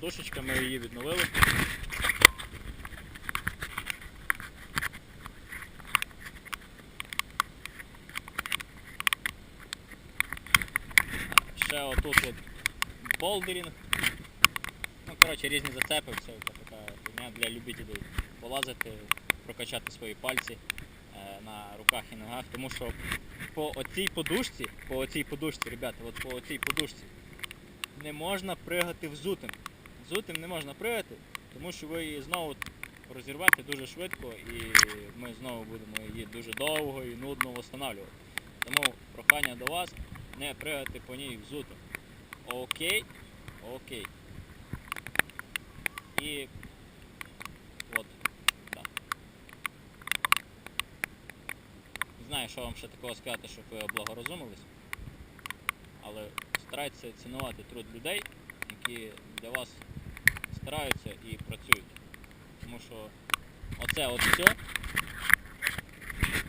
подушечка, ми її відновили. Ще отут от болдерінг. Ну, коротше, різні зацепи, все така фігня для любителів полазити, прокачати свої пальці е, на руках і ногах, тому що по оцій подушці, по оцій подушці, ребята, от по оцій подушці не можна пригати взутим. Взутим не можна пригати, тому що ви її знову розірвете дуже швидко і ми знову будемо її дуже довго і нудно встановлювати. Тому прохання до вас не пригати по ній взутим. Окей? Окей. І от, так. Знаю, що вам ще такого сказати, щоб ви облагорозумились. Але старайтеся цінувати труд людей, які для вас стараються і працюють. Тому що оце от все,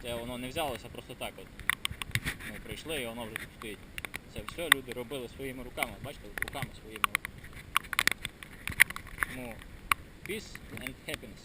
це воно не взялося просто так от. Ми прийшли і воно вже тут стоїть. Це все люди робили своїми руками, бачите, руками своїми. Тому peace and happiness.